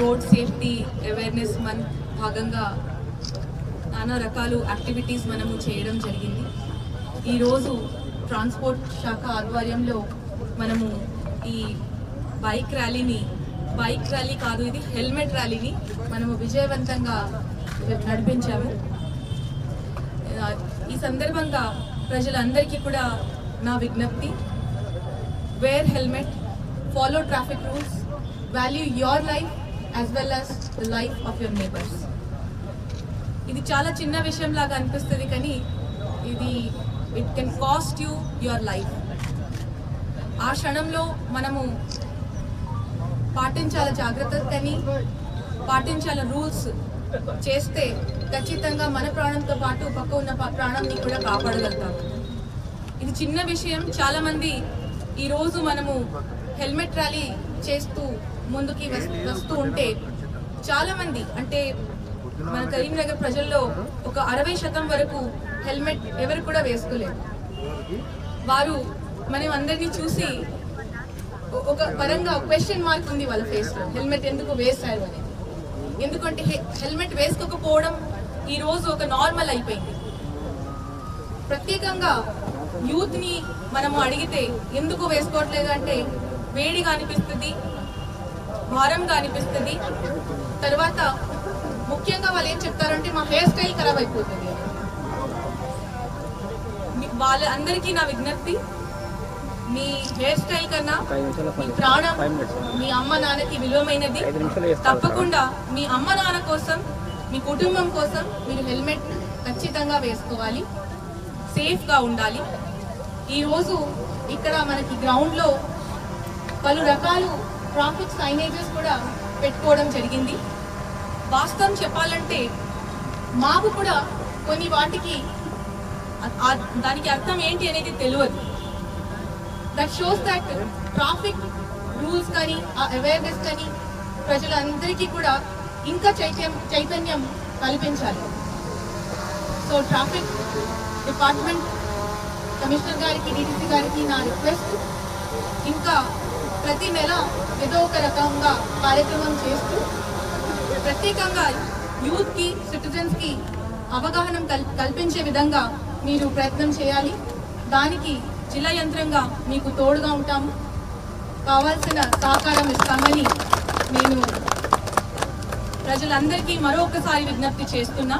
Road safety awareness month భాగంగా నానా రకాలు యాక్టివిటీస్ మనము చేయడం జరిగింది. ఈరోజు ట్రాన్స్పోర్ట్ శాఖ ఆధ్వర్యంలో మనము ఈ బైక్ ర్యాలీని బైక్ ర్యాలీ కాదు ఇది హెల్మెట్ ర్యాలీని మనము విజయవంతంగా నడిపించాము. ఈ సందర్భంగా ప్రజలందరికీ కూడా నా విజ్ఞప్తి wear helmet follow traffic rules value your life as well as the life of your neighbours ఇది చాలా చిన్న విషయం లాగా అనిపిస్తుంది కానీ ఇది it can cost you your life ఆ క్షణంలో మనము పాటించాల జాగ్రత్త కానీ పాటించాల రూల్స్ చేస్తే ఖచ్చితంగా మన ప్రాణంతో పాటు పక్క ఉన్న ప్రాణంని కూడా కాపాడగలుగుతాం. ఇది చిన్న విషయం. చాలామంది ఈరోజు ఈ రోజు మనము హెల్మెట్ ర్యాలీ చేస్తూ ముందుకి వస్తూ ఉంటే చాలా మంది అంటే మన కరీంనగర్ ప్రజల్లో ఒక అరవై శాతం వరకు హెల్మెట్ ఎవరు కూడా వేసుకోలేదు. వారు మనం అందరినీ చూసి ఒక పరంగా క్వశ్చన్ మార్క్ ఉంది వాళ్ళ ఫేస్లో హెల్మెట్ ఎందుకు వేశారు అనేది. ఎందుకంటే హెల్మెట్ వేసుకోకపోవడం ఈ రోజు ఒక నార్మల్ అయిపోయింది. ప్రత్యేకంగా యూత్ని మనము అడిగితే ఎందుకు వేసుకోవట్లేదు అంటే వేడిగా అనిపిస్తుంది భారంగా అనిపిస్తుంది. తర్వాత ముఖ్యంగా వాళ్ళు ఏం చెప్తారంటే మా హెయిర్ స్టైల్ ఖరాబ్ అయిపోతుంది మీ- వాళ్ళ అందరికీ నా విజ్ఞప్తి మీ హెయిర్ స్టైల్ కన్నా మీ ప్రాణం మీ అమ్మ నాన్నకి విలువమైనది. తప్పకుండా మీ అమ్మ నాన్న కోసం మీ కుటుంబం కోసం మీరు హెల్మెట్ ఖచ్చితంగా వేసుకోవాలి. సేఫ్గా ఉండాలి. ఈరోజు ఇక్కడ మనకి గ్రౌండ్లో పలు రకాలు ట్రాఫిక్ సైనేజెస్ కూడా పెట్టుకోవడం జరిగింది. వాస్తవం చెప్పాలంటే మాకు కూడా కొన్ని వాటికి దానికి అర్థం ఏంటి అనేది తెలియదు. That shows that traffic rules కానీ ఆ అవేర్నెస్ కానీ ప్రజలందరికీ కూడా ఇంకా చైతన్యం చైతన్యం కల్పించాలి. సో ట్రాఫిక్ డిపార్ట్మెంట్ కమిషనర్ గారికి డీటీసీ గారికి నా రిక్వెస్ట్ ఇంకా ప్రతి నెల ఏదో ఒక రకంగా కార్యక్రమం చేస్తూ ప్రత్యేకంగా యూత్కి సిటిజన్స్కి అవగాహన కల్ కల్పించే విధంగా మీరు ప్రయత్నం చేయాలి. దానికి జిల్లా యంత్రంగా మీకు తోడుగా ఉంటాము. కావాల్సిన సహకారం ఇస్తామని నేను ప్రజలందరికీ మరొకసారి విజ్ఞప్తి చేస్తున్నా.